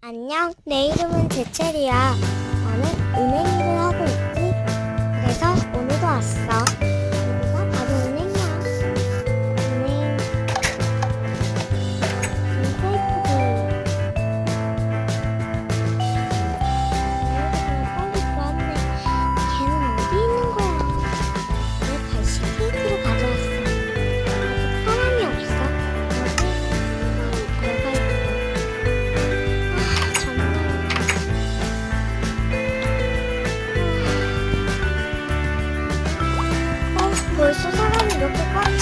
안녕, 내 이름은 제철이야. 나는 은행 일을 ごちそさまでどこか